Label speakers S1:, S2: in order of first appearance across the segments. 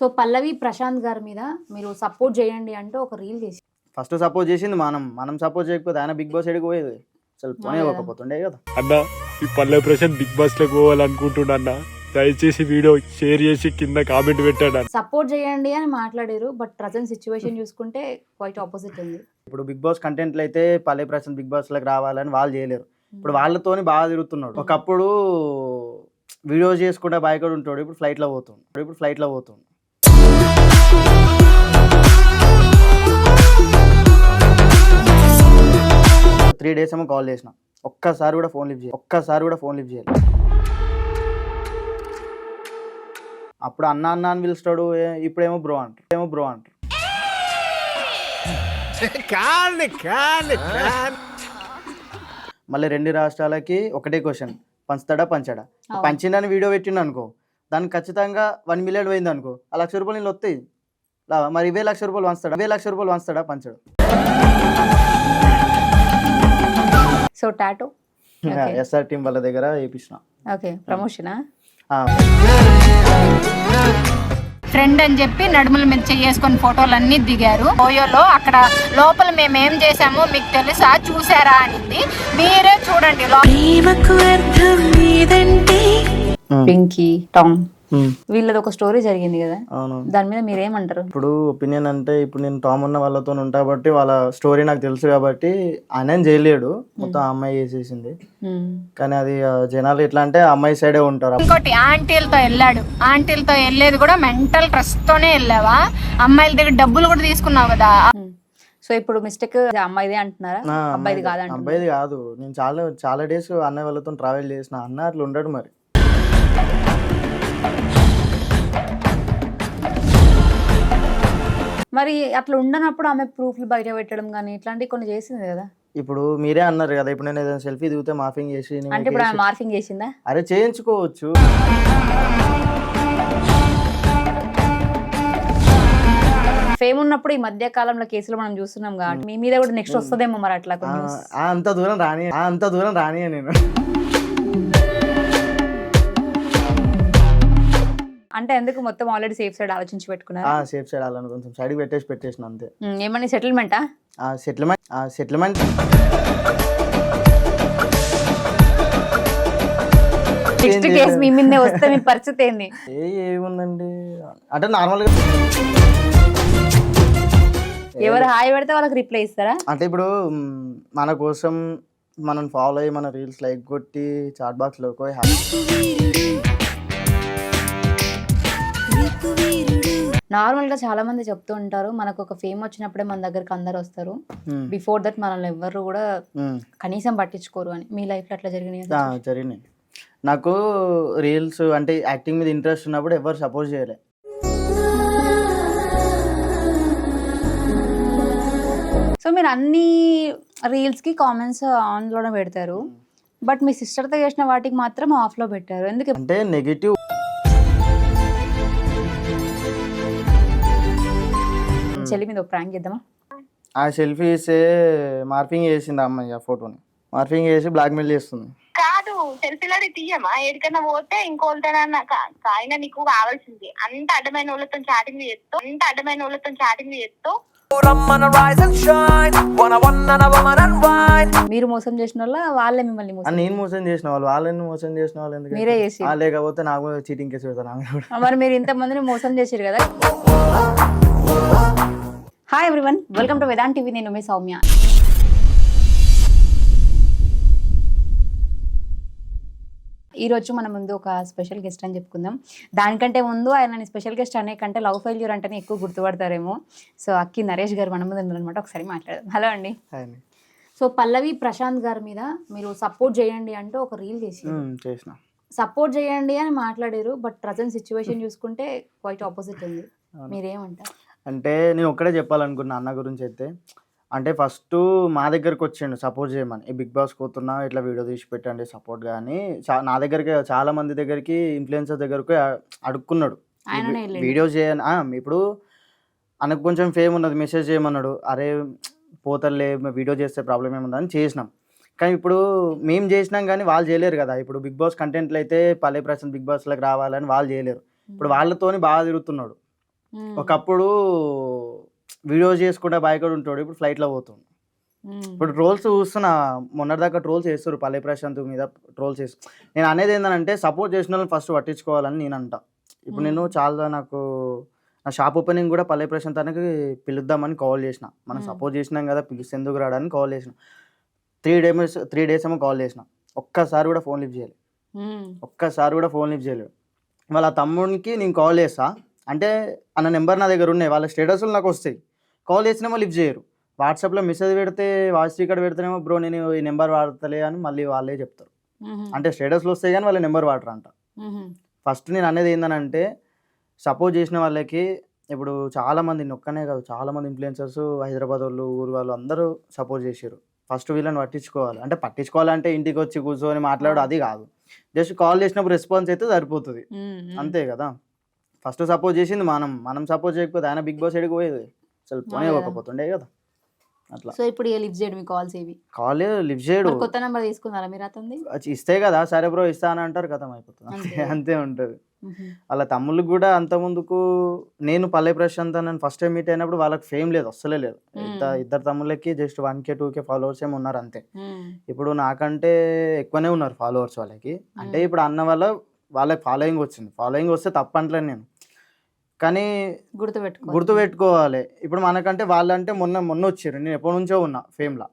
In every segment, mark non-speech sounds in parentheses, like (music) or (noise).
S1: So పల్లవి ప్రశాంత్ గారి మీద మీరు సపోర్ట్ చేయండి అంటూ ఒక రీల్ చేసి
S2: ఫస్ట్ సపోర్ట్ చేసింది మనం. మనం సపోర్ట్ చేయకపోతే ఆయన బిగ్ బాస్ ఎడికి పోయేది. అసలు పోనీ
S1: అవునా?
S2: పోకపోతుండే కదా.
S3: అన్న ఈ పల్లె ప్రశాంత్ బిగ్ బాస్లోకి పోవాలనుకుంటున్నా అన్న. దయచేసి వీడియో షేర్ చేసి కింద కామెంట్ పెట్టాడు
S1: సపోర్ట్ చేయండి అని మాట్లాడారు బట్ ప్రజెంట్ సిచ్యువేషన్ చూసుకుంటే క్వైట్ ఆపోజిట్ ఉంది.
S2: ఇప్పుడు బిగ్ బాస్ కంటెంట్లు అయితే పల్లె ప్రశాంత్ బిగ్ బాస్లోకి రావాలని వాళ్ళు చేయలేరు. ఇప్పుడు వాళ్ళతోని బాగా తిరుగుతున్నాడు. ఒకప్పుడు వీడియో చేసుకుంటే బయట ఉంటాడు. ఇప్పుడు ఫ్లైట్లో పోతుండు. ఇప్పుడు ఫ్లైట్లో పోతుండు. త్రీ డేస్ ఏమో కాల్ చేసిన. ఒక్కసారి కూడా ఫోన్ లిఫ్ట్ చేయాలి. ఒక్కసారి కూడా ఫోన్ లిఫ్ట్ చేయాలి. అప్పుడు అన్న అన్న అని పిలుస్తాడు. ఇప్పుడేమో బ్రో అంటారు ఏమో బ్రో అంటారు మళ్ళీ రెండు రాష్ట్రాలకి ఒకటే క్వశ్చన్. పంచుతాడా పంచాడా. పంచిండని వీడియో పెట్టిండు అనుకో దానికి ఖచ్చితంగా వన్ మిలియన్ పోయింది అనుకో ఆ లక్ష రూపాయలు నీళ్ళు వస్తాయి లావా? మరి ఇవే లక్ష రూపాయలు వంచుతాడా ఇవే లక్ష రూపాయలు వంచుతాడా పంచాడు.
S1: So tattoo.
S2: ఎస్ఆర్ టీం వాళ్ళ దగ్గర వేయించిన
S1: ఓకే ప్రమోషనా
S4: ఫ్రెండ్ అని చెప్పి నడుముల మీద చేసుకొని ఫోటోలు అన్ని దిగారు. ఓయోలో అక్కడ లోపల మేము ఏం చేసామో మీకు తెలుసా? చూసారా అనింది. మీరే చూడండి.
S1: పింకీ టామ్ వీళ్ళది ఒక స్టోరీ జరిగింది కదా.
S2: అవును.
S1: దాని మీద మీరు ఏమంటారు
S2: ఇప్పుడు ఒపీనియన్ అంటే ఇప్పుడు నేను టామ్ ఉన్న వాళ్ళతో ఉంటా కాబట్టి వాళ్ళ స్టోరీ నాకు తెలుసు కాబట్టి ఆయన చేయలేడు మొత్తం అమ్మాయి చేసేసింది. కానీ అది జనాలు ఎట్లా అంటే అమ్మాయి సైడే ఉంటారు.
S4: ఇంకోటి ఆంటీలతో వెళ్ళాడు. ఆంటీలతో వెళ్ళేది కూడా మెంటల్ ట్రస్ట్ తోనే వెళ్ళావా? అమ్మాయిల దగ్గర డబ్బులు కూడా తీసుకున్నావు కదా.
S1: సో ఇప్పుడు మిస్టేక్ అమ్మాయిదే అంటున్నారా? అబ్బాయిది
S2: అమ్మాయిది-
S1: కాదంటున్నారా?
S2: అబ్బాయిది కాదు. నేను చాలా చాలా డేస్ అన్నయ్య వాళ్ళతో ట్రావెల్ చేసిన. అన్న అట్లా ఉండడు మరి.
S1: మరి అట్లా ఉండనప్పుడు ఆమె ప్రూఫ్లు బయట పెట్టడం కానీ ఇట్లాంటివి కొన్ని చేసింది కదా?
S2: ఇప్పుడు మీరే అన్నారు కదా ఇప్పుడు నేను ఏదైనా సెల్ఫీ దిగితే మార్ఫింగ్ చేసి
S1: అంటే ఇప్పుడు ఆమె మార్ఫింగ్ చేసిందా?
S2: అరే చేయించుకోవచ్చు.
S1: ఫేమ్ ఉన్నప్పుడు ఈ మధ్య కాలంలో కేసులు మనం చూస్తున్నాం కాబట్టి మీ మీద కూడా నెక్స్ట్ వస్తుందేమో మరి అట్లా
S2: అంత దూరం రాని అంత దూరం రాని నేను.
S1: అంటే ఎందుకు మొత్తం ఆల్రెడీ సేఫ్ సైడ్ ఆలోచించి పెట్టుకున్నారు?
S2: ఆ సేఫ్ సైడ్ అలా కొంచెం సైడ్ పెట్టేసి పెట్టేసిన అంతే.
S1: ఏమని సెటిల్మెంటా
S2: ఆ? సెటిల్మెంట్ ఆ సెటిల్మెంట్
S1: నెక్స్ట్ కేసు మీ మీదే వస్తే మీ పరిస్థితి ఏంది?
S2: ఏ ఏముందండి? అంటే నార్మల్గా
S1: ఎవరు హాయ్ పెడితే వాళ్ళకి రిప్లై ఇస్తారా?
S2: అంటే ఇప్పుడు మన కోసం మనం ఫాలో అయ్యి మన రీల్స్ లైక్ కొట్టి చాట్ బాక్స్లో పోయి హ్యాపీ
S1: నార్మల్గా చాలా మంది చెప్తూ ఉంటారు మనకు ఒక ఫేమ్ వచ్చినప్పుడే మన దగ్గరికి అందరు వస్తారు. బిఫోర్ దట్ మనల్ని ఎవ్వరు కూడా కనీసం పట్టించుకోరు అని. మీ లైఫ్లో అట్లా జరిగినాయి?
S2: జరిగినాయి. నాకు రీల్స్ అంటే యాక్టింగ్ మీద ఇంట్రెస్ట్ ఉన్నప్పుడు ఎవరు సపోర్ట్ చేయలే.
S1: సో మీరు అన్ని రీల్స్కి కామెంట్స్ ఆన్లోనే పెడతారు బట్ మీ సిస్టర్తో చేసిన వాటికి మాత్రం ఆఫ్లో పెట్టారు. ఎందుకు
S2: అంటే నెగిటివ్
S1: చెల్లి మీద ప్రాంక్ చేద్దామా?
S2: ఆ సెల్ఫీ ఇస్తే మార్పింగ్ చేసింది ఆ అమ్మాయి ఆ ఫోటోని. మార్పింగ్ చేసి బ్లాక్మెయిల్ చేస్తుంది.
S5: కాదు సెల్ఫీలది తీయమా? ఏడికన్నా పోతే ఇంకోళ్ళతోనన్నా ఆయన నీకు కావాల్సింది. అంత అడ్డమైన వాళ్ళతో చాటింగ్ చేస్తూ అంత అడ్డమైన వాళ్ళతో చాటింగ్ చేస్తూ.
S1: మీరు మోసం చేసిన వాళ్ళ వాళ్ళే మిమ్మల్ని మోసం
S2: నేను మోసం చేసిన వాళ్ళు వాళ్ళని మోసం చేసిన వాళ్ళు ఎందుకు
S1: మీరే చేసి
S2: లేకపోతే నాకు చీటింగ్ కేసు పెడతాను
S1: మరి మీరు ఇంత మందిని మోసం చేశారు కదా? (laughs) Hi everyone welcome to Vedant TV నేను మీ సౌమ్య. ఈ రోజు మన ముందు ఒక స్పెషల్ గెస్ట్ అని చెప్పుకుందాం. దానికంటే ముందు ఆయన స్పెషల్ గెస్ట్ అనే కంటే లవ్ ఫెయిల్యూర్ అంటేనే ఎక్కువ గుర్తుపడతారేమో. సో అక్కి నరేష్ గారు మన ముందు ఉన్నారనమాట ఒకసారి మాట్లాడదాం. హలో అండి. సో పల్లవి ప్రశాంత్ గారి మీద మీరు సపోర్ట్ చేయండి అంటూ ఒక రీల్ చేసి
S2: చేసిన.
S1: సపోర్ట్ చేయండి అని మాట్లాడారు బట్ ప్రజెంట్ సిచ్యువేషన్ చూసుకుంటే క్వైట్ ఆపోజిట్ ఉంది. మీరేమంటారు?
S2: అంటే నేను ఒక్కడే చెప్పాలనుకున్నా అన్న గురించి అయితే అంటే ఫస్ట్ మా దగ్గరకు వచ్చిండు సపోర్ట్ చేయమని. ఈ బిగ్ బాస్ పోతున్నా ఇట్లా వీడియో తీసి పెట్టండి సపోర్ట్ కానీ చా- నా దగ్గరికి చాలా మంది దగ్గరికి ఇన్ఫ్లుయెన్సర్ దగ్గరకు అడుక్కున్నాడు.
S1: ఆయననే వెళ్ళిండు.
S2: వీడియో చేయను ఇప్పుడు అనకు కొంచెం ఫేమ్ ఉన్నది మెసేజ్ చేయమన్నాడు. అరే పోతలే వీడియో చేస్తే ప్రాబ్లం ఏముందని చేసినాం. కానీ ఇప్పుడు మేము చేసినాం కానీ వాళ్ళు చేయలేరు కదా. ఇప్పుడు బిగ్ బాస్ కంటెంట్లు అయితే పల్లె ప్రశాంత్ బిగ్ బాస్లోకి రావాలని వాళ్ళు చేయలేరు. ఇప్పుడు వాళ్ళతోని బాగా తిరుగుతున్నాడు. ఒకప్పుడు వీడియో చేసుకుంటే బయట ఉంటాడు ఇప్పుడు ఫ్లైట్లో
S1: మ్మ్.
S2: ఇప్పుడు ట్రోల్స్ చూస్తున్నా మొన్నటిదాకా ట్రోల్స్ చేస్తారు పల్లె ప్రశాంత్ మీద ట్రోల్స్ చేస్తారు నేను అనేది ఏంటంటే సపోర్ట్ చేసిన వాళ్ళని ఫస్ట్ పట్టించుకోవాలని నేను అంట ఇప్పుడు నేను చాలా నాకు నా షాప్ ఓపెనింగ్ కూడా పల్లె ప్రశాంత్ అనేది పిలుద్దామని కాల్ చేసిన. మనం. సపోర్ట్ చేసినాం కదా పిలిస్తే ఎందుకు రావడానికి కాల్ చేసిన. త్రీ డేస్ త్రీ డేస్ ఏమో కాల్ చేసిన. ఒక్కసారి కూడా ఫోన్ లిఫ్ట్ చేయలేదు. ఒక్కసారి కూడా ఫోన్ లిఫ్ట్ చేయలేదు. వాళ్ళ తమ్ముడికి నేను కాల్ చేస్తా. అంటే అన్న నెంబర్ నా దగ్గర ఉన్నాయి వాళ్ళ స్టేటస్లు నాకు వస్తాయి. కాల్ చేసినేమో లిఫ్ట్ చేయరు. వాట్సాప్లో మెసేజ్ పెడితే వాయిస్ ఇక్కడ పెడితేనేమో బ్రో నేను ఈ నెంబర్ వాడతలే అని మళ్ళీ వాళ్ళే చెప్తారు. అంటే స్టేటస్లు వస్తాయి కానీ వాళ్ళ నెంబర్ వాడరు అంట. ఫస్ట్ నేను అనేది ఏంటంటే సపోర్ట్ చేసిన వాళ్ళకి ఇప్పుడు చాలా మంది ఒక్కనే కాదు చాలా మంది ఇన్ఫ్లుయెన్సర్స్ హైదరాబాద్ వాళ్ళు ఊరు వాళ్ళు అందరూ సపోర్ట్ చేశారు ఫస్ట్ వీళ్ళని పట్టించుకోవాలి. అంటే పట్టించుకోవాలంటే ఇంటికి వచ్చి కూర్చొని మాట్లాడు అది కాదు. జస్ట్ కాల్ చేసినప్పుడు రెస్పాన్స్ అయితే సరిపోతుంది. అంతే కదా? ఫస్ట్ సపోర్ట్ చేసింది మనం మనం సపోర్ట్ చేయకపోతే ఆయన బిగ్ బాస్ ఎడికి పోయేది. అసలు పోనీ
S1: అదే.
S2: పోకపోతుండే కదా. అట్లా.
S1: సో ఇప్పుడు లిఫ్ట్ చేయడు మీ కాల్స్ ఏవి?
S2: కాల్ లిఫ్ట్ చేయడు.
S1: కొత్త నెంబర్ తీసుకున్నారా మీరు అతనిది?
S2: ఇస్తే కదా సరే బ్రో ఇస్తా అని అంటారు కదా అయిపోతుంది
S1: అంతే.
S2: ఉంటుంది. వాళ్ళ తమ్ముళ్ళకి కూడా అంత ముందుకు నేను పల్లె ప్రశాంత్ నేను ఫస్ట్ టైం మీట్ అయినప్పుడు వాళ్ళకి ఫేమ్ లేదు అస్సలే లేదు. ఇద్దరు తమ్ముళ్ళకి just one K two K followers ఏమి ఉన్నారు అంతే. ఇప్పుడు నాకంటే ఎక్కువనే ఉన్నారు ఫాలోవర్స్ వాళ్ళకి. అంటే. ఇప్పుడు అన్న వల్ల వాళ్ళకి ఫాలోయింగ్ వచ్చింది. ఫాలోయింగ్ వస్తే తప్పంటలేను నేను. కానీ
S1: గుర్తుపెట్టుకో
S2: గుర్తుపెట్టుకోవాలి. ఇప్పుడు మనకంటే వాళ్ళంటే మొన్న మొన్న వచ్చారు నేను ఎప్పటి నుంచో ఉన్నా ఫేమ్లో.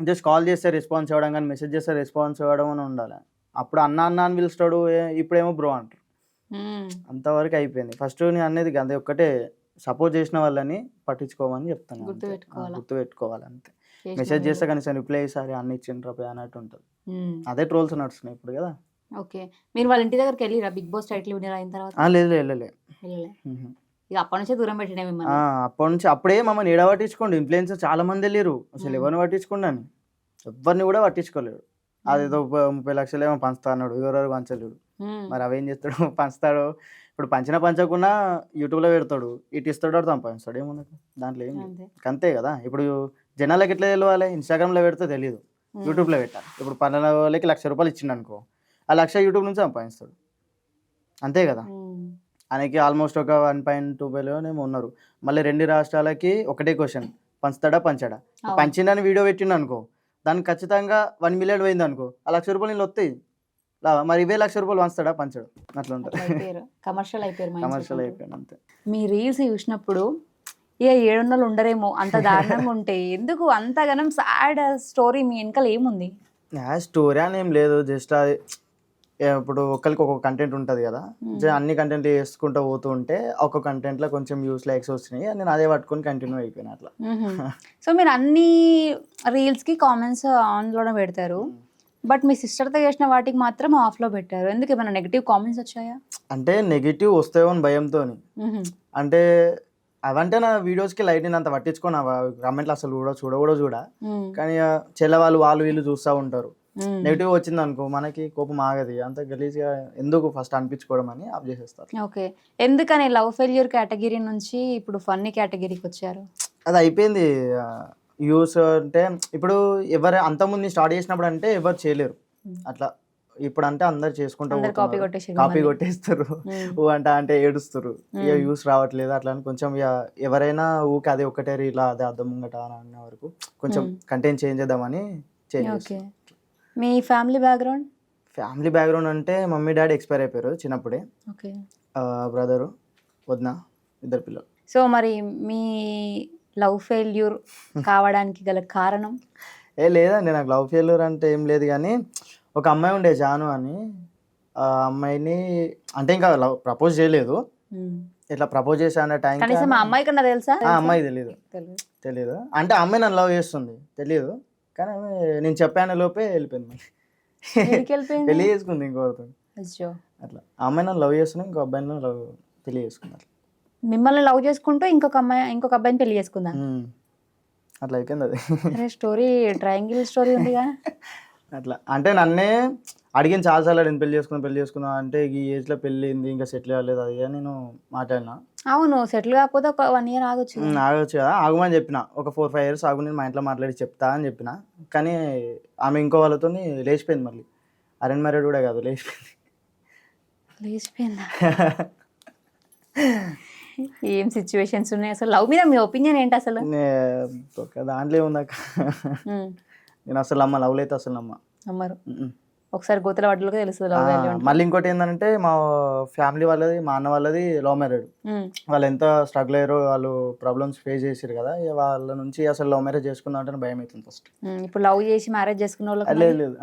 S2: జస్ట్ కాల్ చేస్తే రెస్పాన్స్ ఇవ్వడం కానీ మెసేజ్ చేస్తే రెస్పాన్స్ ఇవ్వడం అని ఉండాలి. అప్పుడు అన్న అన్న అని పిలుస్తాడు ఇప్పుడేమో బ్రో అంటారు. అంతవరకు అయిపోయింది. ఫస్ట్ నేను అనేది అదే ఒక్కటే. సపోర్ట్ చేసిన వాళ్ళని పట్టించుకోమని చెప్తాను.
S1: గుర్తుపెట్టుకోవాలా.
S2: అంతే. మెసేజ్ చేస్తే. కనీసం రిప్లై సరే అన్ని ఇచ్చిండ్రా పోయి అన్నట్టు ఉంటుంది. అదే ట్రోల్స్ నడుస్తున్నాయి ఇప్పుడు కదా.
S1: ఓకే. మీరు వాళ్ళ ఇంటి దగ్గరికి వెళ్ళిరా? బిగ్ బాస్ టైటిల్ విన్నర్ అయిన తర్వాత.
S2: ఆ, లేదు లేదు వెళ్ళలే
S1: వెళ్ళలే.
S2: మ్మ్.
S1: ఇక అప్పటి నుంచే దూరం పెట్టినా
S2: ఆ,
S1: మిమ్మల్ని
S2: అప్పటి నుంచి అప్పుడే మమ్మల్ని ఏడ పట్టించుకోండి? ఇన్ఫ్లుయెన్సర్ చాలా మంది వెళ్ళారు అసలు
S1: మ్మ్.
S2: ఎవరిని పట్టించుకున్నాను ఎవరిని కూడా పట్టించుకోలేడు అదేదో ముప్పై- ముప్పై లక్షలు ఏమో పంచుతా అన్నాడు ఎవరెవరు పంచలేడు
S1: మ్మ్.
S2: మరి అవేం చేస్తాడు? (laughs) పంచుతాడు. ఇప్పుడు పంచిన పంచకుండా యూట్యూబ్లో పెడతాడు. ఇటు ఇస్తాడు అటు సంపాదిస్తాడు. ఏముంది దాంట్లో ఏం లేదు.
S1: అంతే.
S2: అంతే కదా? ఇప్పుడు జనాలకు ఎట్లా తెలియాలి ఇన్స్టాగ్రామ్లో పెడితే తెలియదు
S1: మ్మ్.
S2: యూట్యూబ్లో పెట్టాలి. ఇప్పుడు పన్నెండు వాళ్ళకి లక్ష రూపాయలు ఇచ్చిండు అనుకో ఆ లక్ష యూట్యూబ్ నుంచి సంపాదిస్తాడు. అంతే కదా. ఆయనకి ఆల్మోస్ట్ ఒక వన్ పాయింట్ టూ ఏమో ఉన్నారు. మళ్ళీ రెండు రాష్ట్రాలకి ఒకటే క్వశ్చన్ పంచుతాడా పంచాడా. పంచిండని వీడియో పెట్టిండు అనుకో దానికి ఖచ్చితంగా వన్ మిలియన్ పోయింది అనుకో ఆ లక్ష రూపాయలు నీళ్ళు వస్తాయి. మరి ఇవే లక్ష రూపాయలు పంచుతాడా పంచాడు? అట్లా ఉంటుంది
S1: కమర్షియల్ అయిపోయారు
S2: కమర్షియల్. అయిపోయాను అంతే.
S1: మీ రీల్స్ చూసినప్పుడు ఇక ఏడున్నలు ఉండరేమో అంత దారుణంగా ఉంటే ఎందుకు అంతగానం సాడ్ స్టోరీ మీ వెనకాల ఏముంది?
S2: స్టోరీ అని ఏం లేదు జస్ట్ అది ఏ ఇప్పుడు ఒకరికి ఒక్కొక్క కంటెంట్ ఉంటుంది కదా. అన్ని కంటెంట్ చేసుకుంటూ పోతూ ఉంటే ఒక కంటెంట్లో కొంచెం వ్యూస్ లైక్స్ వచ్చినాయి నేను అదే పట్టుకొని కంటిన్యూ అయిపోయినా అట్లా. (laughs)
S1: సో మీరు అన్ని రీల్స్కి కామెంట్స్ ఆన్లోనే పెడతారు. బట్ మీ సిస్టర్తో చేసిన వాటికి మాత్రం ఆఫ్లో పెట్టారు. ఎందుకు ఏమైనా నెగిటివ్ కామెంట్స్ వచ్చాయా?
S2: అంటే నెగిటివ్ వస్తాయో అని భయంతో. అంటే అవంటే నా వీడియోస్కి లైట్ నేను అంత పట్టించుకోను. కమెంట్లు అసలు కూడా చూడ కూడా చూడ. కానీ చెల్ల వాళ్ళు వాళ్ళు వీళ్ళు చూస్తూ ఉంటారు. నెగిటివ్ వచ్చింది అనుకో మనకి కోపం ఆగది. అంత గలీజ్గా ఎందుకు ఫస్ట్ అనిపించుకోవడం అని ఆఫ్ చేసేస్తారు.
S1: ఓకే ఎందుకని లవ్ ఫెయిల్యూర్ కేటగిరీ నుంచి ఇప్పుడు ఫన్నీ కేటగిరీకి వచ్చారు?
S2: అది అయిపోయింది. యూస్ అంటే ఇప్పుడు ఎవరు అంతకుముందు స్టార్ట్ చేసినప్పుడు అంటే ఎవరు చేయలేరు.
S1: Hmm.
S2: అట్లా ఇప్పుడు అంటే అందరు చేసుకుంటూ
S1: అందరు కాపీ కొట్టేసి
S2: కాపీ కొట్టేస్తారు.
S1: మ్మ్.
S2: ఊ అంట అంటే ఏడుస్తారు. ఇక
S1: Hmm.
S2: యూస్ రావట్లేదు అట్లా అని కొంచెం ఇక ఎవరైనా ఊకి అదే ఒకటే ఇలా అదే అర్థం ముంగట అని అన్న వరకు కొంచెం
S1: Hmm.
S2: కంటెంట్ చేంజ్ చేద్దామని చేంజ్
S1: ఓకే మీ ఫ్యామిలీ బ్యాక్గ్రౌండ్?
S2: ఫ్యామిలీ బ్యాక్గ్రౌండ్ అంటే మమ్మీ డాడీ ఎక్స్పైర్ అయిపోయారు చిన్నప్పుడే.
S1: ఓకే.
S2: బ్రదరు వదిన ఇద్దరు పిల్లలు.
S1: సో మరి మీ లవ్ ఫెయిల్యూర్ (laughs) కావడానికి గల కారణం?
S2: ఏ లేదండి. నాకు లవ్ ఫెయిల్యూర్ అంటే ఏం లేదు కానీ ఒక అమ్మాయి ఉండే జాను అని ఆ అమ్మాయిని అంటే ఇంకా లవ్ ప్రపోజ్ చేయలేదు. ఇట్లా ప్రపోజ్ చేసా టైం
S1: కనీసం మా అమ్మాయి కన్నా తెలుసా?
S2: ఆ అమ్మాయి తెలియదు
S1: తెలియదు.
S2: అంటే అమ్మాయి నన్ను లవ్ చేస్తుంది. తెలియదు కానీ నేను చెప్పాను లోపే వెళ్ళిపోయింది మళ్ళీ? పెళ్ళి చేసుకుంది ఇంకోరితో. అట్లా. ఆ అమ్మాయి నన్ను లవ్ చేస్తున్నా ఇంకో అబ్బాయిని లవ్ పెళ్ళి చేసుకున్నారు
S1: మిమ్మల్ని లవ్ చేసుకుంటూ ఇంకొక అమ్మాయి ఇంకొక అబ్బాయిని పెళ్ళి చేసుకుందా.
S2: అట్లా అయిపోయింది అది.
S1: స్టోరీ ట్రయాంగిల్ స్టోరీ ఉందిగా.
S2: అట్లా. అంటే నన్నే అడిగిన చాలాసార్లు నేను పెళ్ళి చేసుకున్నా పెళ్ళి చేసుకున్నా అంటే ఈ ఏజ్లో పెళ్ళి అయింది ఇంకా సెటిల్ అవ్వలేదు అది అని నేను మాట్లాడినా.
S1: అవును సెటిల్ కాకపోతే ఒక వన్ ఇయర్ ఆగొచ్చు
S2: ఆగొచ్చు కదా ఆగమని చెప్పిన. ఒక ఫోర్ ఫైవ్ ఇయర్స్ ఆగు నేను మా ఇంట్లో మాట్లాడి చెప్తా అని చెప్పిన. కానీ ఆమె ఇంకో వాళ్ళతో లేచిపోయింది మళ్ళీ. అరేంజ్ మ్యారేడ్ కూడా కాదు లేచిపోయింది.
S1: లేచిపోయిందా? (laughs) ఏం సిచ్యువేషన్స్ ఉన్నాయి అసలు? లవ్ మీద మీ ఒపీనియన్ ఏంటి అసలు?
S2: దాంట్లో
S1: ఉమ్,
S2: నేను అసలు నమ్మ లవ్లు అయితే అసలు నమ్మ.
S1: నమ్మరు.
S2: మ్మ్.
S1: ఒకసారి గోతుల పడ్డలుగా తెలుస్తుంది లవ్ వాల్యూ
S2: మళ్ళీ ఇంకోటి ఏంటంటే మా ఫ్యామిలీ వాళ్ళది మా అన్న వాళ్ళది లవ్ మ్యారేడ్ వాళ్ళు ఎంత స్ట్రగుల్ అయ్యారో వాళ్ళు ప్రాబ్లమ్స్ ఫేస్ చేసారు కదా వాళ్ళ నుంచి అసలు లవ్ మ్యారేజ్ చేసుకుందాం అంటే భయం అవుతుంది ఫస్ట్
S1: ఇప్పుడు లవ్ చేసి మ్యారేజ్ చేసుకున్న వాళ్ళకి
S2: లేదు?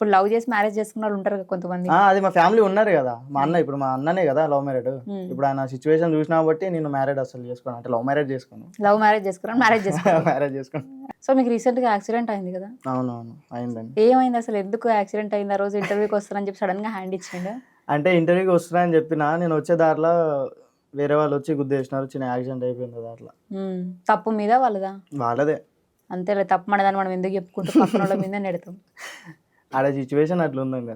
S1: ఇప్పుడు లవ్ చేసి మ్యారేజ్ చేసుకున్న వాళ్ళు ఉంటారు కదా కొంతమంది.
S2: అది మా ఫ్యామిలీ ఉన్నారు కదా. మా అన్న ఇప్పుడు మా అన్ననే కదా లవ్ మ్యారేడ్.
S1: Hmm.
S2: ఇప్పుడు ఆయన సిచ్యువేషన్ చూసినా బట్టి నేను మ్యారేడ్ అసలు చేసుకోను. అంటే లవ్ మ్యారేజ్ చేసుకోను.
S1: లవ్ మ్యారేజ్ చేసుకున్నాను మ్యారేజ్ (laughs) చేసుకున్నాను
S2: మ్యారేజ్ చేసుకోను
S1: సో మీకు రీసెంట్గా యాక్సిడెంట్ అయింది కదా?
S2: అవునవును అయిందండి.
S1: ఏమైంది అసలు? ఎందుకు యాక్సిడెంట్ అయింది? ఆ రోజు ఇంటర్వ్యూకి వస్తానని చెప్పి సడన్గా హ్యాండ్ ఇచ్చిండు?
S2: అంటే ఇంటర్వ్యూకి వస్తున్నా అని చెప్పిన నేను వచ్చే దారిలో వేరే వాళ్ళు వచ్చి గుద్దేసినారు చిన్న యాక్సిడెంట్ అయిపోయింది దాంట్లో
S1: ఉమ్, తప్పు మీద వాళ్ళదా?
S2: వాళ్ళదే.
S1: అంతేలే తప్పు మనదాన్ని మనం ఎందుకు చెప్పుకుంటూ? పక్కన వాళ్ళ మీద నెడతాం (laughs)
S2: ఆడ సిచ్యువేషన్ అట్లా ఉందండి.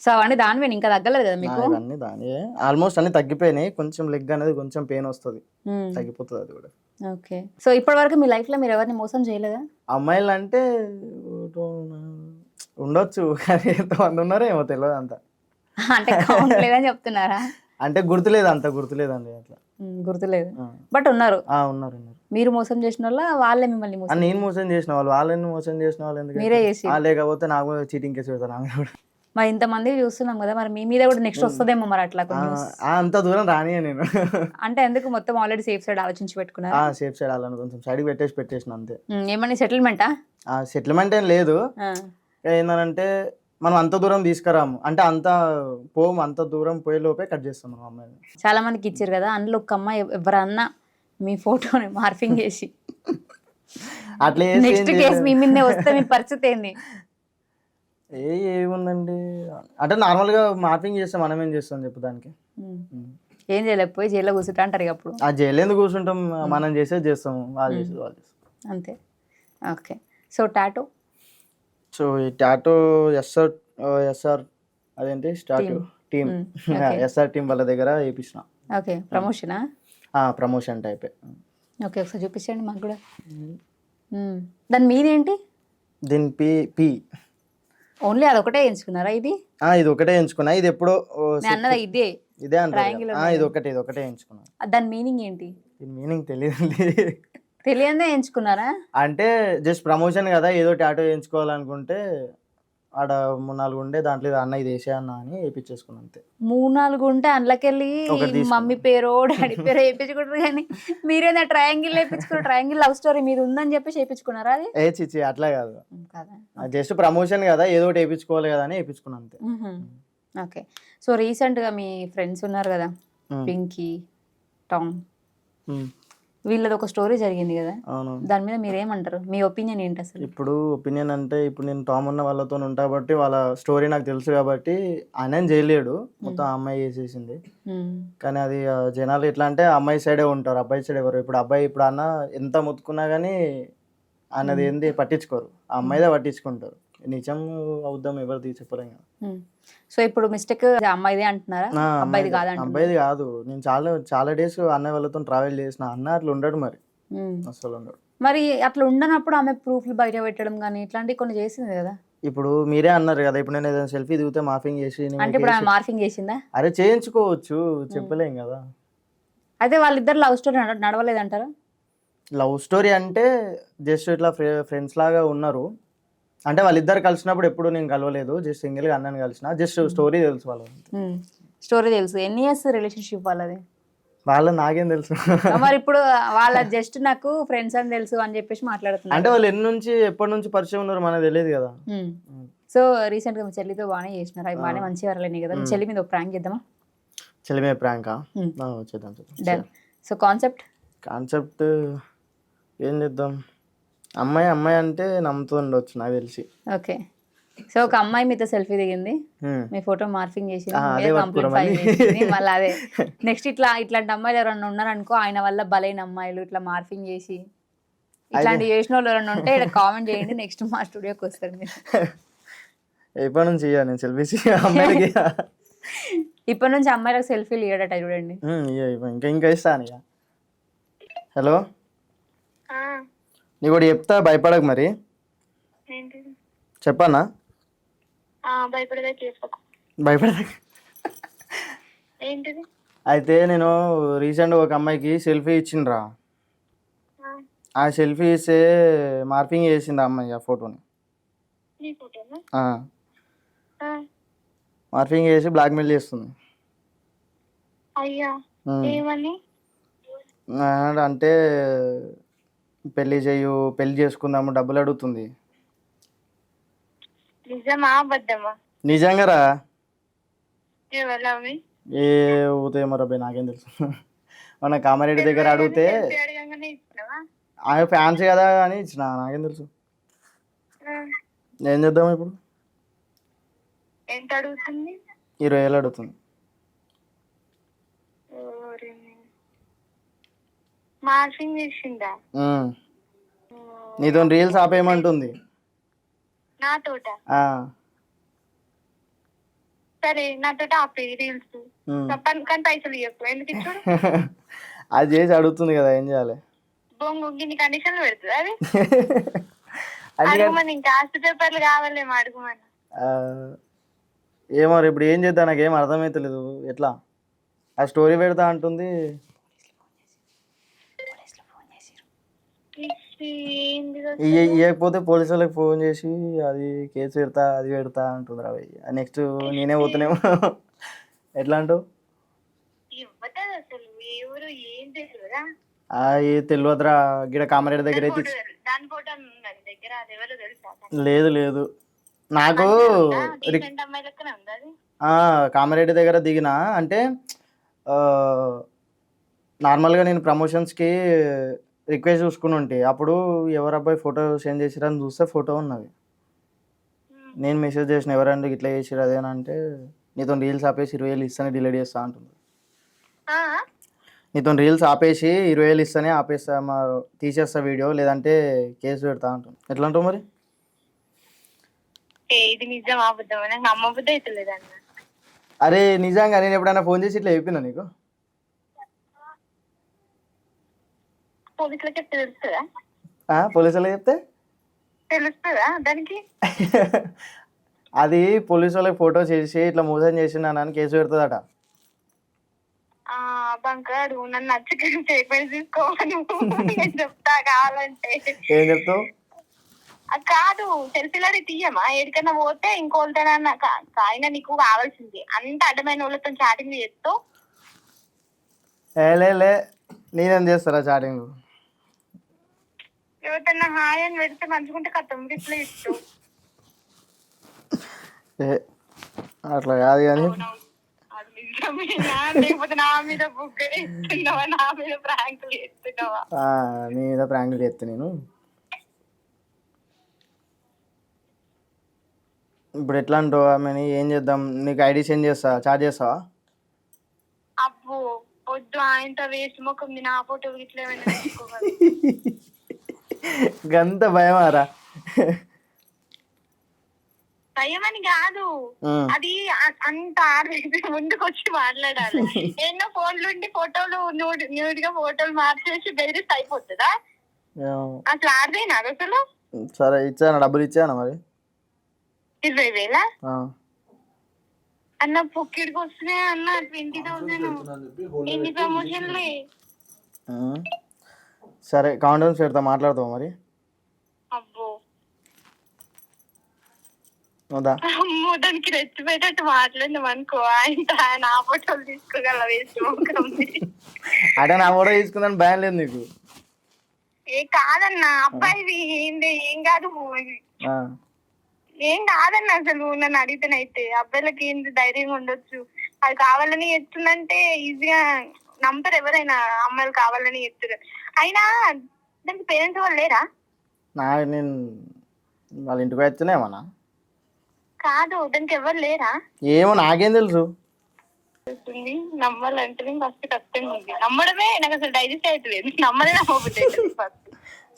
S1: సో అవన్నీ దానివే ఇంకా తగ్గలేదు కదా మీకు?
S2: ఇవన్నీ దాని ఆల్మోస్ట్ అన్ని తగ్గిపోయినాయి. కొంచెం లెగ్ అనేది కొంచెం పెయిన్ వస్తుంది. తగ్గిపోతుంది అది కూడా.
S1: ఓకే. సో ఇప్పటి వరకు మీ లైఫ్లో మీరు ఎవరిని మోసం చేయలేదా?
S2: అమ్మాయిలు అంటే ఉండొచ్చు. కానీ ఎంతమంది ఉన్నారో ఏమో తెలియదు అంత.
S1: అంటే కౌంట్ లేదని చెప్తున్నారా?
S2: అంటే గుర్తులేదు అంత గుర్తులేదండి అట్లా.
S1: గుర్తులేదు. బట్ ఉన్నారు.
S2: ఆ, ఉన్నారు ఉన్నారు.
S1: మీరు మోసం చేసిన వాళ్ళ వాళ్ళే మిమ్మల్ని మోసం
S2: నేను మోసం చేసిన వాళ్ళు వాళ్ళని మోసం చేసిన వాళ్ళు
S1: మీరే చేసి
S2: లేకపోతే నాకు చీటింగ్ కేసు పెడతాను
S1: మరి ఇంతమంది చూస్తున్నాం కదా మరి మీ మీద కూడా నెక్స్ట్ వస్తుందేమో మరి అట్లా
S2: అంత దూరం రానియే నేను.
S1: అంటే ఎందుకు మొత్తం ఆల్రెడీ సేఫ్ సైడ్ ఆలోచించి పెట్టుకున్నారు?
S2: ఆ సేఫ్ సైడ్ వాళ్ళని కొంచెం సైడ్కి పెట్టేసి పెట్టేసిన అంతే.
S1: ఏమని సెటిల్మెంటా
S2: ఆ? సెటిల్మెంట్ ఏం లేదు. ఏంటంటే మనం అంత దూరం తీసుకురాము. అంటే అంత పోము అంత దూరం పోయే లోపే కట్ చేస్తాం మనం అమ్మాయిని.
S1: చాలా మందికి ఇచ్చారు కదా అందులో ఒక అమ్మాయి ఎవ- ఎవరన్నా మీ ఫోటోని మార్పింగ్ చేసి.
S2: అట్లా
S1: నెక్స్ట్ కేసు. మీ మీదే వస్తే మీ పరిస్థితి ఏంది?
S2: ఏ ఏముందండి? అంటే నార్మల్గా మార్పింగ్ చేస్తే మనం ఏం చేస్తాం చెప్పు దానికి.
S1: ఏం చేయలేకపోయి జైల్లో కూర్చుంటా అంటారు అప్పుడు.
S2: ఆ జైలు ఎందుకు కూర్చుంటాం? మనం చేసేది చేస్తాము వాళ్ళు చేసేది వాళ్ళు చేస్తాం
S1: అంతే. ఓకే. So tattoo?
S2: సో ఈ టాటో ఎస్ఆర్ ఎస్ఆర్ అదేంటి? స్టాటూ టీమ్. (laughs) ఎస్ఆర్ టీం వాళ్ళ దగ్గర వేయించిన
S1: ఓకే ప్రమోషనా?
S2: Promotion type.
S1: ఓకే ఒకసారి చూపించండి మాకు కూడా. దాని మీదేంటి?
S2: దీని పి పి.
S1: ఓన్లీ అదొకటే ఎంచుకున్నారా ఇది?
S2: ఇది ఒకటే ఎంచుకున్నా. ఇది ఎప్పుడో
S1: అన్నదా ఇదే?
S2: ఇదే అంటారు ఇది ఒకటే ఇది ఒకటే ఎంచుకున్నా.
S1: దాని మీనింగ్ ఏంటి?
S2: దీని మీనింగ్ తెలియదండి.
S1: తెలియదే ఎంచుకున్నారా?
S2: అంటే జస్ట్ ప్రమోషన్ కదా ఏదో టాటో వేయించుకోవాలనుకుంటే ఆడ మూడు నాలుగు ఉండే దాంట్లో అన్న ఇది వేసే అన్న అని వేయించేసుకున్నా అంతే.
S1: మూడు నాలుగు ఉంటే అందులోకెళ్ళి. మమ్మీ పేరో డాడీ పేరో వేయించుకుంటారు కానీ మీరేనా ట్రయాంగిల్ వేయించుకున్నారు ట్రయాంగిల్ లవ్ స్టోరీ మీద ఉందని చెప్పేసి వేయించుకున్నారా అది?
S2: ఏ చిచ్చి అట్లా కాదు. జస్ట్ ప్రమోషన్ కదా ఏదో ఒకటి వేయించుకోవాలి కదా అని వేయించుకున్నా అంతే.
S1: ఓకే. సో రీసెంట్గా మీ ఫ్రెండ్స్ ఉన్నారు కదా. పింకీ టామ్.
S2: ఉమ్,
S1: వీళ్ళది ఒక స్టోరీ జరిగింది కదా.
S2: అవును.
S1: దాని మీద మీరు ఏమంటారు మీ ఒపీనియన్ ఏంటి అసలు?
S2: ఇప్పుడు ఒపీనియన్ అంటే ఇప్పుడు నేను టామ్ ఉన్న వాళ్ళతో ఉంటా కాబట్టి వాళ్ళ స్టోరీ నాకు తెలుసు కాబట్టి ఆయన చేయలేడు. మొత్తం అమ్మాయి చేసేసింది. కానీ అది జనాలు ఎట్లా అంటే అమ్మాయి సైడే ఉంటారు. అబ్బాయి సైడ్ ఎవరు? ఇప్పుడు అబ్బాయి ఇప్పుడు అన్న ఎంత ముత్తుకున్నా కానీ అన్నది ఏంది? పట్టించుకోరు. ఆ అమ్మాయిదే పట్టించుకుంటారు. నిజం అవుద్దాం ఎవరు చెప్పలేం కదా.
S1: సో ఇప్పుడు మిస్టేక్ అమ్మాయిదే అంటున్నారా? అబ్బాయిది. కాదంటున్నారా?
S2: అబ్బాయిది కాదు. నేను చాలా చాలా డేస్ అన్నయ్య వాళ్ళతో ట్రావెల్ చేసిన. అన్న అట్లా ఉండడు మరి. అసలు ఉండడు.
S1: మరి అట్లా ఉండనప్పుడు ఆమె ప్రూఫ్లు బయట పెట్టడం కానీ ఇట్లాంటివి కొన్ని చేసింది కదా?
S2: ఇప్పుడు మీరే అన్నారు కదా ఇప్పుడు నేను ఏదైనా సెల్ఫీ దిగితే మార్ఫింగ్ చేసి
S1: అంటే ఇప్పుడు ఆమె మార్ఫింగ్ చేసిందా?
S2: అరే చేయించుకోవచ్చు. చెప్పలేం కదా.
S1: అయితే వాళ్ళిద్దరు లవ్ స్టోరీ నడవలేదంటారా?
S2: లవ్ స్టోరీ అంటే జస్ట్ ఇట్లా ఫ్రెండ్స్ లాగా ఉన్నారు. అంటే వాళ్ళిద్దరు కలిసినప్పుడు ఎప్పుడు నేను కలవలేదు జస్ట్ సింగిల్గా అన్నని కలిసిన జస్ట్ స్టోరీ తెలుసు వాళ్ళు
S1: స్టోరీ తెలుసు. ఎన్ని ఇయర్స్ రిలేషన్షిప్ వాళ్ళది?
S2: వాళ్ళ నాకేం తెలుసు.
S1: మరి ఇప్పుడు వాళ్ళ జస్ట్ నాకు ఫ్రెండ్స్ అని తెలుసు అని చెప్పేసి మాట్లాడుతున్నారు.
S2: అంటే వాళ్ళు ఎన్ని నుంచి ఎప్పటి నుంచి పరిచయం ఉన్నారు మనకు తెలియదు కదా.
S1: సో రీసెంట్గా మీ చెల్లితో బాగానే చేసినారు? అవి బాగానే మంచి వరలేని కదా. మీ చెల్లి మీద ఒక ప్రాంక్ చేద్దామా?
S2: చెలిమే ప్రాంకా
S1: Hmm.
S2: వచ్చేద్దాం
S1: డన్ సో కాన్సెప్ట్
S2: కాన్సెప్ట్ ఏం చేద్దాం? అమ్మాయి అమ్మాయి అంటే నమ్ముతూ ఉండొచ్చు నాకు తెలిసి.
S1: ఓకే. సో ఒక అమ్మాయి మీతో సెల్ఫీ దిగింది. మీ ఫోటో మార్ఫింగ్ చేసింది ఫైల్
S2: మళ్ళీ.
S1: అదే. (laughs) నెక్స్ట్ ఇట్లా ఇట్లాంటి అమ్మాయిలు ఎవరైనా ఉన్నారనుకో ఆయన వల్ల బలైన అమ్మాయిలు ఇట్లా మార్ఫింగ్ చేసి ఇట్లాంటి చేసిన వాళ్ళు ఎవరైనా ఉంటే ఇక్కడ కామెంట్ చేయండి నెక్స్ట్ మా స్టూడియోకి వస్తారు మీరు.
S2: ఎప్పటి నుంచి నేను సెల్ఫీస్ అమ్మాయిలకి
S1: ఇప్పటి నుంచి అమ్మాయిలకు సెల్ఫీలు ఇవ్వడట చూడండి.
S2: ఇంకా ఇంకా ఇస్తాను ఇక. హలో? నీకు ఒకటి చెప్తా భయపడకు మరి.
S5: ఆ, భయపడేదే
S2: అయితే నేను రీసెంట్ ఒక అమ్మాయికి సెల్ఫీ ఇచ్చిండ్రా. ఆ. సెల్ఫీ ఇస్తే మార్పింగ్ చేసింది ఆ అమ్మాయి ఆ ఫోటోని.
S5: నీ
S2: మార్పింగ్ చేసి బ్లాక్మెయిల్ చేస్తుంది.
S5: అయ్యా.
S2: అంటే పెళ్ళి చేయు పెళ్ళి చేసుకుందాము డబ్బులు అడుగుతుంది.
S5: నిజమా అబద్ధమా?
S2: నిజంగా రా ఏ నాకేం తెలుసు. మన కామారెడ్డి దగ్గర అడిగితే
S5: అడగంగానే ఇచ్చినావా?
S2: ఆమె ఫ్యాన్స్ కదా అని ఇచ్చిన నాకేం తెలుసు.
S5: ఆ,
S2: ఏం చేద్దాం ఇప్పుడు?
S5: ఎంత అడుగుతుంది?
S2: ఇరవై వేలు అడుగుతుంది.
S5: మార్ఫింగ్ చేసిందా.
S2: నీతో రీల్స్ ఆపేయమంటుంది.
S5: నా తోట?
S2: ఆ,
S5: సరే నా తోట ఆపే రీల్స్. చెప్పాను కానీ పైసలు ఇవ్వకు ఎందుకు ఇచ్చాడు? (laughs)
S2: అది చేసి అడుగుతుంది కదా ఏం చేయాలి?
S5: బొంగు ఇన్ని కండిషన్లు పెడుతుంది అది? (laughs) అడుగుమని ఇంకా ఆస్తి పేపర్లు కావాలేమో అడుగుమని
S2: ఏమో ఇప్పుడు ఏం చేద్దాం? నాకు ఏం అర్థమవుతలేదు ఎట్లా? ఆ స్టోరీ పెడతా అంటుంది. ఇయ్యకపోతే పోలీసు వాళ్ళకి ఫోన్ చేసి అది కేసు పెడతా అది పెడతా అంటుంది రావి నెక్స్ట్ నేనే పోతున్నామో ఎట్లా అంటావు? తెలియదురా గిడ కామారెడ్డి దగ్గర అయితే లేదు లేదు. నాకు కామారెడ్డి దగ్గర దిగిన. అంటే నార్మల్గా నేను ప్రమోషన్స్కి రిక్వెస్ట్ చూసుకుని ఉంటే. అప్పుడు ఎవరు అబ్బాయి ఫోటో సెండ్ చేసిరని చూస్తే ఫోటో ఉన్నది. నేను మెసేజ్ చేసిన ఎవరండి ఇట్లా చేసిరు అదేనంటే నీతో రీల్స్ ఆపేసి ఇరవై వేలు ఇస్తానే డిలీట్ చేస్తా అంటుంది? నీతో రీల్స్ ఆపేసి ఇరవై వేలు ఇస్తానే ఆపేస్తా మా తీసేస్తా వీడియో లేదంటే కేసు పెడతా అంటుంది. ఎట్లా అంటావు మరి?
S5: ఏ ఇది నిజం అబద్ధం నాకు నమ్మబుద్ధి అవుతలేదు అన్న
S2: అరే నిజంగా నేను ఎప్పుడైనా ఫోన్ చేసి ఇట్లా చెప్పినా నీకు?
S5: పోలీసులకి తెలుస్తుందా?
S2: ఆ, పోలీసులు చెప్తే?
S5: తెలుస్తుందా దానికి? (laughs)
S2: అది పోలీసు వాళ్ళకి ఫోటో చేసి ఇట్లా మోసం చేసినానని కేసు పెడుతుందట.
S5: ఆ బంకాడు నన్ను నచ్చక స్టేట్మెంట్ తీసుకోమని నేను చెప్తా కావాలంటే.
S2: ఏం చెప్తావు?
S5: కాదు సెల్ఫీలది తీయమా? ఎక్కడికన్నా పోతే ఇంకోళ్ళతోనన్నా ఆయన నీకు కావాల్సింది. అంత అడ్డమైన వాళ్ళతో చాటింగ్ చేస్తూ.
S2: లే. నేనేం చేస్తారా చాటింగ్?
S5: ఎవరికన్నా హాయ్ అని పెడితే మంచుకుంటే కథం రిప్లై ఇస్తూ
S2: అట్లా కాదు కానీ.
S5: నా మీద ప్రాంకులు
S2: చేస్తా నేను. ఇప్పుడు ఎట్లా అంటావు ఆమెని ఏం చేద్దాం? నీకు ఐడి సెండ్ చేస్తా చార్జ్ చేస్తావా?
S5: అబ్బో వద్దు ఆయనతో వేస్ట్ ముఖం నా ఫోటో ఇట్లా (laughs)
S2: గంత భయమారా?
S5: భయమని కాదు. అది అంత ఆడైతే ముందుకు వచ్చి మాట్లాడాలి. ఎన్నో ఫోన్లు ఉండి ఫోటోలు న్యూడ్ న్యూడ్గా ఫోటోలు మార్చేసి బెదిరిస్తే అయిపోతుందా. అసలు ఆడదేనా అసలు?
S2: సరే ఇచ్చాను? డబ్బులు ఇచ్చాను మరి?
S5: ఇరవై వేల?
S2: ఆ.
S5: అన్న పొక్కిడికి వస్తున్నాయి అన్న ట్వంటీ థౌసండ్ ఎన్ని ప్రమోషన్లే.
S2: సరే కాండమ్స్ పెడతా మాట్లాడతావు మరి?
S5: అబ్బో.
S2: వద్దా?
S5: అమ్మో దానికి రెచ్చిపోయేటట్టు మాట్లాడినాం అనుకో. ఆయన ఆ ఫోటోలు తీసుకోగల వేస్ట్
S2: అంటే నా ఫోటో తీసుకుందని భయం లేదు నీకు?
S5: ఏ కాదన్న అబ్బాయివి ఏంది? ఏం కాదు. ఏం కాదన్న అసలు నన్ను అడిగితేనైతే. అబ్బాయిలకి ఏంది? ధైర్యంగా ఉండొచ్చు. అది కావాలని ఎత్తుందంటే ఈజీగా నమ్ముతారు ఎవరైనా అమ్మాయిలు కావాలని ఎత్తురు అయినా దానికి పేరెంట్స్ వాళ్ళు లేరా?
S2: నా నేను వాళ్ళ ఇంటికి వచ్చానేమన్నా
S5: కాదు దానికి ఎవరు లేరా?
S2: ఏమో నాకేం తెలుసు.
S5: ఉంటుంది నమ్మాలంటే ఫస్ట్ కష్టంగా ఉంది నమ్మడమే నాకు అసలు డైజెస్ట్ నమ్మలే నమ్మబుద్ధి ఫస్ట్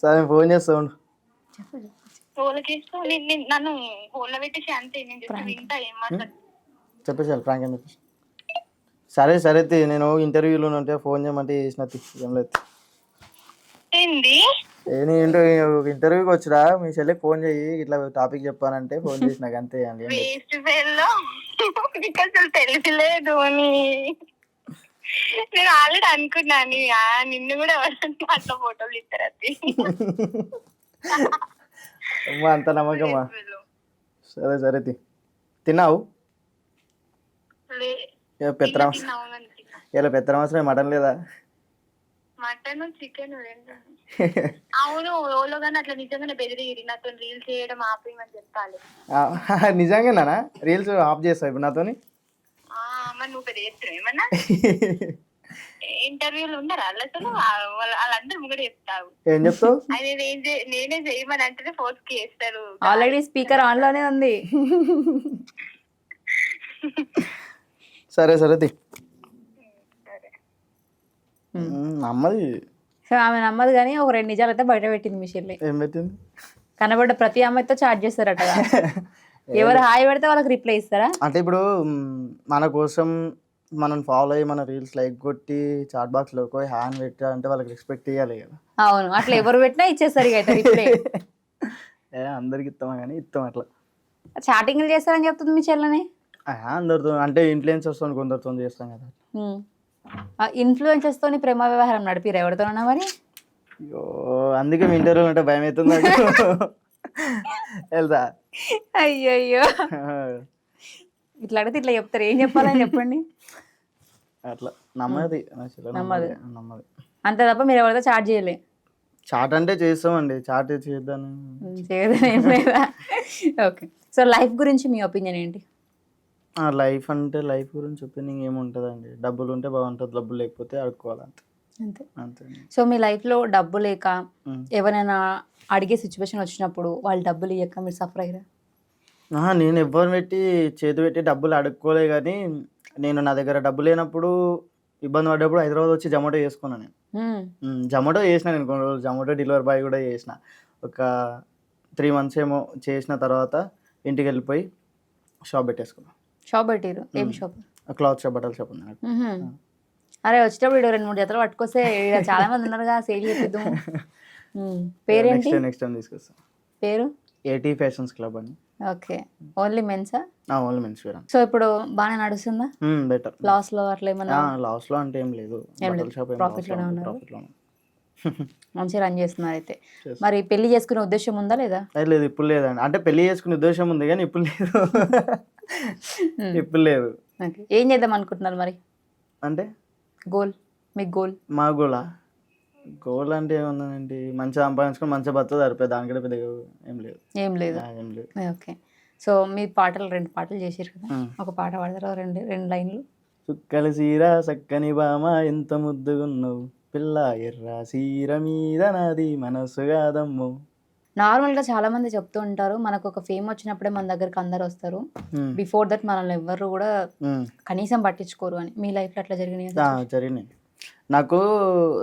S2: సరే నేను ఫోన్ చేస్తా ఉండు.
S5: నన్ను హోల్లో పెట్టేసి అంతే నేను జస్ట్ వింటా ఏం మాట్లాడు
S2: చెప్పేసి ప్రాంక్ సరే సరే నేను ఇంటర్వ్యూలో ఉంటే ఫోన్ చేయమంటే చేసిన ఏం లేదు.
S5: ఏంది?
S2: ఏ నీ ఇంటర్వ్యూ ఇంటర్వ్యూకి వచ్చిరా మీ చెల్లికి ఫోన్ చేయి ఇట్లా టాపిక్ చెప్పానంటే ఫోన్ చేసి నాకు అంతే అండి.
S5: వేస్ట్ నీకు అసలు తెలియలేదు అని. నేను ఆల్రెడీ అనుకున్నాను ఆ, నిన్ను కూడా ఎవరైనా అట్లా ఫోటోలు ఇస్తారు అది
S2: అమ్మా అంత నమ్మకమా? సరే సరే తి. తిన్నావు? ఏ పెత్తనం ఇలా పెత్తనం అవసరం మటన్ లేదా?
S5: మటన్ చికెన్ రెండు. (laughs) అవును ఓలో కానీ అట్లా నిజంగానే బెదిరి నాతో రీల్స్ చేయడం ఆపేయమని చెప్పాలి. (laughs)
S2: నిజంగానా రీల్స్ ఆఫ్ చేస్తావు ఇప్పుడు నాతోని?
S5: ఆ, మరి నువ్వు పెద్ద చేస్తున్నావు ఏమన్నా? (laughs) ఇంటర్వ్యూలు ఉండరా వాళ్ళు అసలు ఆ- వాళ్ళ- వాళ్ళందరూ ముంగడ చెప్తావు
S2: ఏం చెప్తావు?
S5: అది నేను చేయమని అంటేనే ఫోర్స్కి వేస్తారు
S1: ఆల్రెడీ స్పీకర్ ఆన్లోనే ఉంది.
S2: సరే సరే తి.
S5: సరే.
S2: నమ్మది.
S1: సో ఆమె నమ్మదు కానీ ఒక రెండు నిజాలు అయితే బయట పెట్టింది మీ చెల్లి.
S2: ఏం పెట్టింది?
S1: కనబడ్డ ప్రతి అమ్మాయితో చార్జ్ చేస్తారట (laughs) ఎవరు హాయ్ పెడితే వాళ్ళకి రిప్లై ఇస్తారా?
S2: అంటే ఇప్పుడు మన కోసం మనం ఫాలో అయ్యి మన రీల్స్ లైక్ కొట్టి చాట్ బాక్స్లో పోయి హ్యాండ్ పెట్టా అంటే వాళ్ళకి రెస్పెక్ట్ ఇవ్వాలి కదా.
S1: అవును. అట్లా ఎవరు పెట్టినా ఇచ్చేస్తారు ఇక రిప్లై. (laughs)
S2: అందరికి ఇస్తామా కానీ ఇస్తాం అట్లా.
S1: చాటింగ్లు చేస్తారని చెప్తుంది మీ చెల్లని?
S2: అందరితో అంటే ఇన్ఫ్లుయెన్స్ వస్తుంది కొందరితో చేస్తాం కదా.
S1: ఇన్ఫ్లుయెన్సెస్ తోని ప్రేమ వ్యవహారం నడిపిరు ఎవరితోనన్నా మరి?
S2: అయ్యో అందుకే మీ ఇంటర్వ్యూ అంటే భయం అవుతుంది నాకు. వెళ్తా
S1: అయ్యయ్యో. (laughs) ఇట్లా అడిగితే ఇట్లా చెప్తారు. ఏం చెప్పాలని చెప్పండి?
S2: అట్లా. నమ్మది. నా చెల్లె
S1: నమ్మదు.
S2: నమ్మది. నమ్మది.
S1: అంతే తప్ప మీరు ఎవరితో చాట్ చేయలే.
S2: చాట్ అంటే చేస్తామండి. చాట్ చేద్దాను
S1: చేయదని ఏం లేదా? ఓకే. సో లైఫ్ గురించి మీ ఒపీనియన్ ఏంటి?
S2: లైఫ్ అంటే లైఫ్ గురించి ఒపీనియన్ ఏముంటుందండి? డబ్బులు ఉంటే బాగుంటుంది డబ్బులు లేకపోతే అడుక్కోవాలి అంతే.
S1: అంతే
S2: అంతే
S1: సో మీ లైఫ్లో డబ్బు లేక. ఎవరైనా అడిగే సిచ్యువేషన్ వచ్చినప్పుడు వాళ్ళు డబ్బులు ఇవ్వక మీరు సఫర్ అయ్యారా?
S2: నేను ఎవ్వరు పెట్టి చేతి పెట్టి డబ్బులు అడుక్కోలే కానీ నేను నా దగ్గర డబ్బు లేనప్పుడు ఇబ్బంది పడ్డప్పుడు హైదరాబాద్ వచ్చి జొమాటో చేసుకున్నాను నేను. జొమాటో చేసిన నేను కొన్ని రోజులు జొమాటో డెలివరీ బాయ్ కూడా చేసిన. ఒక త్రీ మంత్స్ ఏమో చేసిన తర్వాత ఇంటికి వెళ్ళిపోయి షాప్ పెట్టేసుకున్నాను
S1: షాప్ పెట్టిరు ఏం షాప్?
S2: క్లాత్ షాప్ బట్టల షాప్ ఉంది.
S1: అరే వచ్చేటప్పుడు రెండు మూడు జతలు పట్టుకొస్తే చాలా మంది ఉన్నారుగా సేల్ (laughs) మ్మ్. పేరేంటి?
S2: నెక్స్ట్ టైం తీసుకొస్తాను
S1: పేరు?
S2: ఏటీ ఫ్యాషన్స్ క్లబ్ అని.
S1: ఓకే. ఓన్లీ మెన్సా
S2: ఓన్లీ మెన్స్ వేర్
S1: సో ఇప్పుడు బాగానే నడుస్తుందా?
S2: బెటర్
S1: లాస్లో అట్లా ఏమన్నా?
S2: లాస్లో అంటే ఏం లేదు. షాప్
S1: Profit లోనే ఉన్నారు. మంచిగా రన్ చేస్తున్నారు అయితే. మరి పెళ్ళి చేసుకునే ఉద్దేశం ఉందా లేదా?
S2: లేదు ఇప్పుడు లేదండి. అంటే పెళ్ళి చేసుకునే ఉద్దేశం ఉంది కానీ ఇప్పుడు లేదు. ఇప్పుడు లేదు.
S1: ఏం చేద్దాం అనుకుంటున్నారు మరి?
S2: అంటే?
S1: గోల్ మీ గోల్
S2: మా గోలా గోల్ అంటే ఏముందండి? మంచిగా సంపాదించుకొని మంచిగా బతుకు సరిపోయి దానికంటే పెద్దగా ఏం లేదు.
S1: ఏం లేదు.
S2: ఏం లేదు.
S1: ఓకే సో మీ పాటలు రెండు పాటలు చేసారు కదా?
S2: మ్మ్.
S1: ఒక పాట పాడతారా? రెండు రెండు లైన్లు?
S2: చుక్కల సీర సక్కని బామ ఎంత ముద్దుగున్నావు? పిల్ల ఎర్ర సీర మీద నాది మనసు కాదమ్ము.
S1: నార్మల్గా చాలా మంది చెప్తూ ఉంటారు మనకు ఒక ఫేమ్ వచ్చినప్పుడే మన దగ్గరికి అందరు వస్తారు. బిఫోర్ దట్ మనల్ని ఎవ్వరు కూడా. కనీసం పట్టించుకోరు అని. మీ లైఫ్లో అట్లా జరిగినాయి?
S2: జరిగినాయి. నాకు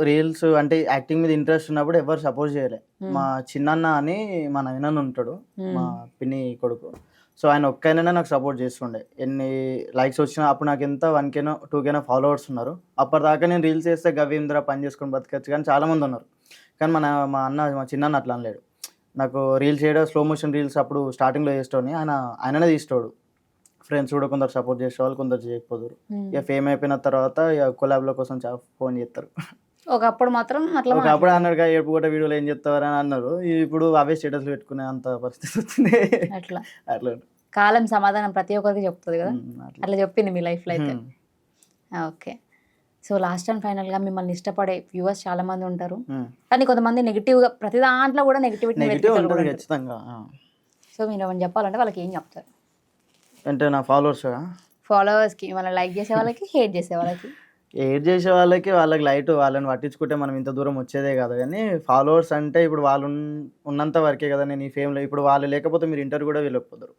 S2: రీల్స్ అంటే యాక్టింగ్ మీద ఇంట్రెస్ట్ ఉన్నప్పుడు ఎవరు సపోర్ట్ చేయలే. మా చిన్నన్న అని మా నవీనన్న ఉంటాడు మా పిన్ని కొడుకు. సో ఆయన ఒక్కైనా నాకు సపోర్ట్ చేస్తుండే. ఎన్ని లైక్స్ వచ్చినా అప్పుడు నాకు ఎంత వన్ కేనో టూ కేనో ఫాలోవర్స్ ఉన్నారు. అప్పటిదాకా నేను రీల్స్ చేస్తే గవీంద్ర పని చేసుకొని బతకచ్చు కానీ చాలా మంది ఉన్నారు. కానీ మన మా అన్న మా చిన్న అట్లా అనలేడు. నాకు రీల్స్ చేయడం స్లో మోషన్ రీల్స్ అప్పుడు స్టార్టింగ్లో చేసేటోని ఆయన ఆయననే తీసేవాడు ఫ్రెండ్స్ కూడా కొందరు సపోర్ట్ చేసేవాళ్ళు కొందరు చేయకపోదురు.
S1: మ్మ్.
S2: ఇక ఫేమ్ అయిపోయిన తర్వాత ఇక కొలాబ్ల కోసం చాలా ఫోన్ చేస్తారు.
S1: ఒకప్పుడు మాత్రం అట్లా
S2: ఒకప్పుడు అన్నాడు ఏడుపు కూడా వీడియోలు ఏం చెప్తారు అని అన్నారు. ఇప్పుడు అవే స్టేటస్ పెట్టుకునే అంత పరిస్థితి వచ్చింది
S1: అట్లా.
S2: అట్లా.
S1: కాలం సమాధానం ప్రతి ఒక్కరికి చెప్తుంది కదా.
S2: అట్లా.
S1: చెప్పింది మీ లైఫ్లో అయితే. ఓకే. సో లాస్ట్ అండ్ ఫైనల్గా మిమ్మల్ని ఇష్టపడే వ్యూవర్స్ చాలా మంది ఉంటారు. కానీ కొంతమంది నెగిటివ్గా ప్రతి దాంట్లో కూడా నెగిటివిటీ
S2: ఖచ్చితంగా.
S1: సో మీరు ఏమైనా చెప్పాలంటే వాళ్ళకి ఏం చెప్తారు?
S2: అంటే నా ఫాలోవర్స్
S1: ఫాలోవర్స్కి మన లైక్ చేసే వాళ్ళకి హేట్ చేసే వాళ్ళకి?
S2: ఏడ్ చేసే వాళ్ళకి వాళ్ళకి లైట్ వాళ్ళని పట్టించుకుంటే మనం ఇంత దూరం వచ్చేదే కాదు. కానీ ఫాలోవర్స్ అంటే ఇప్పుడు వాళ్ళు ఉన్న- ఉన్నంత వరకే కదా నేను ఈ ఫేమ్లో ఇప్పుడు వాళ్ళు లేకపోతే మీరు ఇంటర్ కూడా వెళ్ళకపోతారు.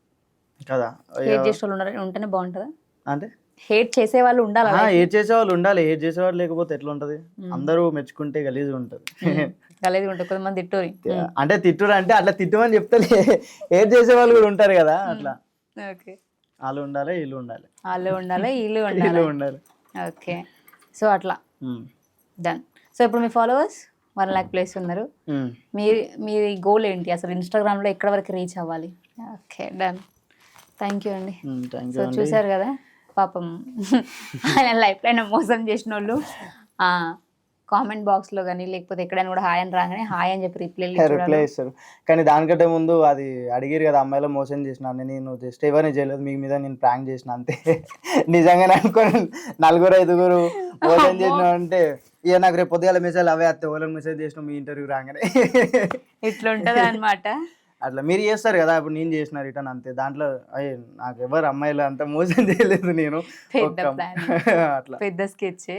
S2: కదా?
S1: హేట్ చేసే వాళ్ళు ఉంటేనే బాగుంటుందా?
S2: అంటే?
S1: హేట్ చేసే వాళ్ళు ఉండాలి
S2: ఏడ్ చేసే వాళ్ళు ఉండాలి ఏడ్ చేసేవాళ్ళు లేకపోతే ఎట్లా ఉంటది? అందరూ మెచ్చుకుంటే గలీజ్గా ఉంటుంది.
S1: కలిగి ఉంటుంది కొంతమంది తిట్టూరి. (laughs)
S2: అంటే తిట్టుడు అంటే అట్లా తిట్టుమని చెప్తలే. ఏడ్ చేసే వాళ్ళు కూడా ఉంటారు కదా అట్లా.
S1: ఓకే.
S2: వాళ్ళు ఉండాలి వీళ్ళు ఉండాలి.
S1: వాళ్ళు ఉండాలి వీళ్ళు (laughs)
S2: వీళ్ళు
S1: ఉండాలి.
S2: ఉండాలి.
S1: ఓకే. సో అట్లా. డన్ సో ఇప్పుడు మీ ఫాలోవర్స్ వన్ ల్యాక్ ప్లేస్ ఉన్నారు.
S2: ఉమ్.
S1: మీ మీ గోల్ ఏంటి? అసలు ఇన్స్టాగ్రామ్లో ఎక్కడ వరకు రీచ్ అవ్వాలి? ఓకే డన్ థ్యాంక్ యూ అండి. సో
S2: అండి.
S1: చూసారు కదా? పాపం. (laughs) ఆయన లైఫ్ లైన్ మోసం చేసిన వాళ్ళు కామెంట్ బాక్స్లో కానీ లేకపోతే ఎక్కడైనా కూడా హాయ్ అని రాగానే హాయ్ అని చెప్పి రిప్లై
S2: రిప్లై ఇస్తారు. కానీ దానికంటే ముందు అది అడిగిరు కదా అమ్మాయిలో మోసం చేసిన నేను జస్ట్ ఎవరిని చేయలేదు మీ మీద నేను ప్రాంక్ చేసిన అంతే. (laughs) నిజంగానే అనుకోని నలుగురు ఐదుగురు మోసం చేసిన అంటే ఇక నాకు రేపు పొద్దుగాల మెసేజ్ అవే అత్తే వాళ్ళని మెసేజ్ చేసిన మీ ఇంటర్వ్యూ రాగానే?
S1: ఇట్లా ఉంటది అనమాట
S2: అట్లా మీరు చేస్తారు కదా ఇప్పుడు నేను చేసిన రిటర్న్ అంతే. దాంట్లో అయ్యి నాకు ఎవరు అమ్మాయిలు అంత మోసం చేయలేదు నేను. (laughs) అట్లా.
S1: పెద్ద స్కెచ్
S2: ఏ?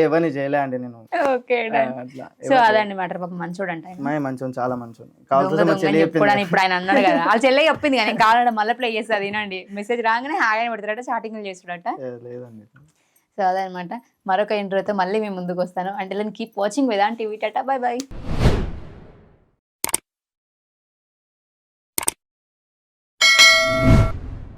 S2: ఎవరిని చేయలే అండి నేను.
S1: ఓకే
S2: అట్లా.
S1: సో అదండి మాట పాపం మంచోడు అంట
S2: మంచోడు, చాలా మంచి
S1: దొంగ
S2: కావాల్సిన
S1: దొంగ
S2: చెల్లి చెప్పింది.
S1: ఇప్పుడు ఆయన అన్నాడు కదా. వాళ్ళ చెల్లె చెప్పింది కానీ (laughs) కావాలంటే మళ్ళీ ప్లే చేస్తుంది వినండి. మెసేజ్ రాగానే హాయ్ అని పెడతాడట స్టార్టింగ్ చేస్తాడట
S2: లేదండి.
S1: సో అదనమాట మరొక ఇంటర్వ్యూతో మళ్ళీ మేము ముందుకు వస్తాను. అంటే keep watching Vedant TV tata bye bye